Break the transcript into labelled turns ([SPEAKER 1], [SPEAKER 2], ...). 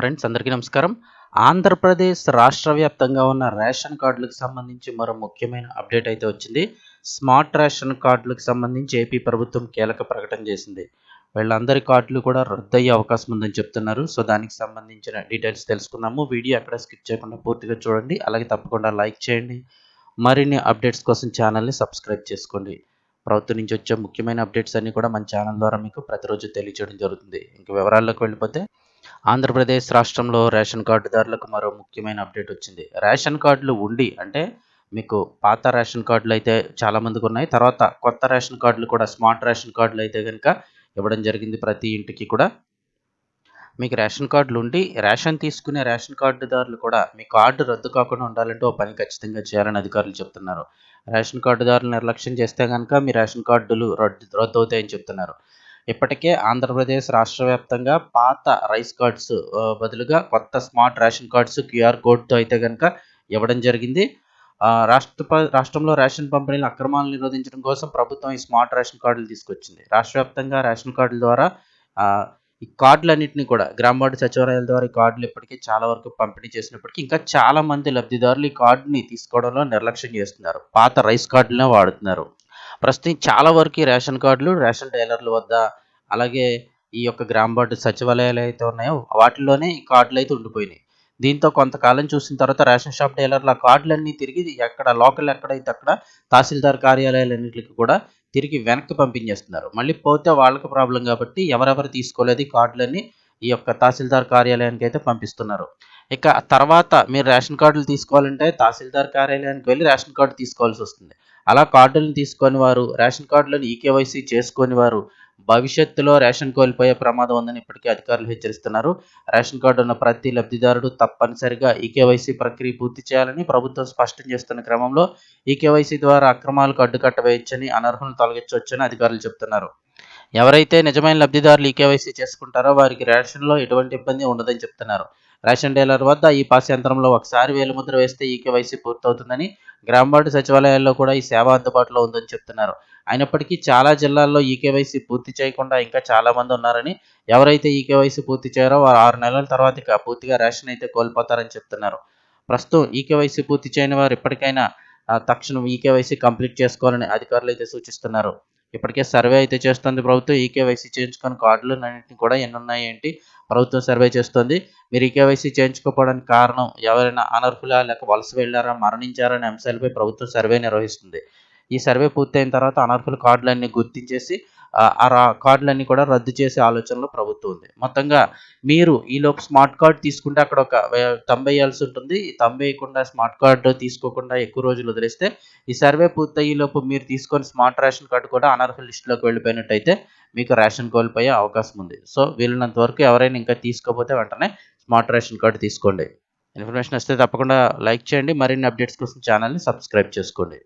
[SPEAKER 1] Friends అందరికీ నమస్కారం. ఆంధ్రప్రదేశ్ రాష్ట్ర వ్యాప్తంగా ఉన్న రేషన్ కార్డులకు సంబంధించి మరో ముఖ్యమైన అప్డేట్ అయితే వచ్చింది. స్మార్ట్ రేషన్ కార్డులకు సంబంధించి ఏపీ ప్రభుత్వం కీలక ప్రకటన చేసింది. వీళ్ళందరి కార్డులు కూడా రద్దయ్యే అవకాశం ఉందని చెప్తున్నారు. సో దానికి సంబంధించిన డీటెయిల్స్ తెలుసుకుందాము. వీడియో ఎక్కడ స్కిప్ చేయకుండా పూర్తిగా చూడండి. అలాగే తప్పకుండా లైక్ చేయండి. మరిన్ని అప్డేట్స్ కోసం ఛానల్ని సబ్స్క్రైబ్ చేసుకోండి. ప్రభుత్వం నుంచి వచ్చే ముఖ్యమైన అప్డేట్స్ అన్నీ కూడా మన ఛానల్ ద్వారా మీకు ప్రతిరోజు తెలియజేయడం జరుగుతుంది. ఇంకా వివరాల్లోకి వెళ్ళిపోతే ఆంధ్రప్రదేశ్ రాష్ట్రంలో రేషన్ కార్డుదారులకు మరో ముఖ్యమైన అప్డేట్ వచ్చింది. రేషన్ కార్డులు ఉండి అంటే మీకు పాత రేషన్ కార్డులు అయితే చాలామందికి ఉన్నాయి. తర్వాత కొత్త రేషన్ కార్డులు కూడా స్మార్ట్ రేషన్ కార్డులు అయితే కనుక ఇవ్వడం జరిగింది ప్రతి ఇంటికి కూడా. మీకు రేషన్ కార్డులు ఉండి రేషన్ తీసుకునే రేషన్ కార్డుదారులు కూడా మీ కార్డు రద్దు కాకుండా ఉండాలంటే ఓ పని ఖచ్చితంగా చేయాలని అధికారులు చెప్తున్నారు. రేషన్ కార్డుదారులు నిర్లక్ష్యం చేస్తే కనుక మీ రేషన్ కార్డులు రద్దు రద్దు అవుతాయని చెప్తున్నారు. ఇప్పటికే ఆంధ్రప్రదేశ్ రాష్ట్ర వ్యాప్తంగా పాత రైస్ కార్డ్స్ బదులుగా కొత్త స్మార్ట్ రేషన్ కార్డ్స్ క్యూఆర్ కోడ్తో అయితే కనుక ఇవ్వడం జరిగింది. రాష్ట్ర రాష్ట్రంలో రేషన్ పంపిణీల అక్రమాలను నిరోధించడం కోసం ప్రభుత్వం ఈ స్మార్ట్ రేషన్ కార్డులు తీసుకొచ్చింది. రాష్ట్ర వ్యాప్తంగా రేషన్ కార్డుల ద్వారా ఈ కార్డులన్నింటినీ కూడా గ్రామ వార్డు సచివాలయాల ద్వారా ఈ కార్డులు ఇప్పటికీ చాలా వరకు పంపిణీ చేసినప్పటికీ ఇంకా చాలా మంది లబ్ధిదారులు ఈ కార్డుని తీసుకోవడంలో నిర్లక్ష్యం చేస్తున్నారు. పాత రైస్ కార్డులనే వాడుతున్నారు. ప్రస్తుతం చాలా వరకు రేషన్ కార్డులు రేషన్ డీలర్ల వద్ద అలాగే ఈ యొక్క గ్రామ వార్డు సచివాలయాలు అయితే ఉన్నాయో వాటిల్లోనే ఈ కార్డులు అయితే ఉండిపోయినాయి. దీంతో కొంతకాలం చూసిన తర్వాత రేషన్ షాప్ డీలర్ల కార్డులన్నీ తిరిగి ఎక్కడ లోకల్ ఎక్కడైతే అక్కడ తహసీల్దార్ కార్యాలయాలన్నింటికి కూడా తిరిగి వెనక్కి పంపించేస్తున్నారు. మళ్ళీ పోతే వాళ్ళకి ప్రాబ్లం కాబట్టి ఎవరెవరు తీసుకోలేదు ఈ కార్డులన్నీ ఈ యొక్క తహసీల్దార్ కార్యాలయానికి అయితే పంపిస్తున్నారు. ఇక తర్వాత మీరు రేషన్ కార్డులు తీసుకోవాలంటే తహసీల్దార్ కార్యాలయానికి వెళ్ళి రేషన్ కార్డు తీసుకోవాల్సి వస్తుంది. అలా కార్డులను తీసుకొని వారు రేషన్ కార్డులను ఈకేవైసీ చేసుకొని వారు భవిష్యత్తులో రేషన్ కోల్పోయే ప్రమాదం ఉందని ఇప్పటికే అధికారులు హెచ్చరిస్తున్నారు. రేషన్ కార్డు ఉన్న ప్రతి లబ్ధిదారుడు తప్పనిసరిగా ఈకేవైసీ ప్రక్రియ పూర్తి చేయాలని ప్రభుత్వం స్పష్టం చేస్తున్న క్రమంలో ఈకేవైసీ ద్వారా అక్రమాలకు అడ్డుకట్ట వేయొచ్చని అనర్హులను తొలగించవచ్చని అధికారులు చెప్తున్నారు. ఎవరైతే నిజమైన లబ్ధిదారులు ఈకేవైసీ చేసుకుంటారో వారికి రేషన్లో ఎటువంటి ఇబ్బంది ఉండదని చెప్తున్నారు. రేషన్ డీలర్ వద్ద ఈ పాస్ యంత్రంలో ఒకసారి వేలుముద్ర వేస్తే ఈకేవైసీ పూర్తవుతుందని గ్రామవార్డు సచివాలయాల్లో కూడా ఈ సేవ అందుబాటులో ఉందని చెప్తున్నారు. అయినప్పటికీ చాలా జిల్లాల్లో ఈకేవైసీ పూర్తి చేయకుండా ఇంకా చాలామంది ఉన్నారని ఎవరైతే ఈకేవైసీ పూర్తి చేయారో వారు ఆరు నెలల తర్వాత ఇక పూర్తిగా రేషన్ అయితే కోల్పోతారని చెప్తున్నారు. ప్రస్తుతం ఈకేవైసీ పూర్తి చేయని వారు ఇప్పటికైనా తక్షణం ఈకేవైసీ కంప్లీట్ చేసుకోవాలని అధికారులు అయితే సూచిస్తున్నారు. ఇప్పటికే సర్వే అయితే చేస్తుంది ప్రభుత్వం. ఈకేవైసీ చేయించుకొని కార్డులు అన్నింటినీ కూడా ఎన్ని ఉన్నాయి ఏంటి ప్రభుత్వం సర్వే చేస్తుంది. మీరు ఈకేవైసీ చేయించుకోకపోవడానికి కారణం ఎవరైనా అనర్హులా లేక వలస వెళ్ళారా మరణించారా అనే అంశాలపై ప్రభుత్వం సర్వే నిర్వహిస్తుంది. ఈ సర్వే పూర్తయిన తర్వాత అనర్హుల కార్డులన్నీ గుర్తించేసి ఆ కార్డులన్నీ కూడా రద్దు చేసే ఆలోచనలో ప్రభుత్వం ఉంది. మొత్తంగా మీరు ఈలోపు స్మార్ట్ కార్డ్ తీసుకుంటే అక్కడ ఒక తంబేయాల్సి ఉంటుంది. తంబేయకుండా వేయకుండా స్మార్ట్ కార్డు తీసుకోకుండా ఎక్కువ రోజులు వదిలేస్తే ఈ సర్వే పూర్తయ్యేలోపు మీరు తీసుకొని స్మార్ట్ రేషన్ కార్డు కూడా అనర్హ లిస్టులోకి వెళ్ళిపోయినట్టయితే మీకు రేషన్ కోల్పోయే అవకాశం ఉంది. సో వీళ్ళనంత వరకు ఎవరైనా ఇంకా తీసుకోకపోతే వెంటనే స్మార్ట్ రేషన్ కార్డు తీసుకోండి. ఇన్ఫర్మేషన్ వస్తే తప్పకుండా లైక్ చేయండి. మరిన్ని అప్డేట్స్ కోసం ఛానల్ని సబ్స్క్రైబ్ చేసుకోండి.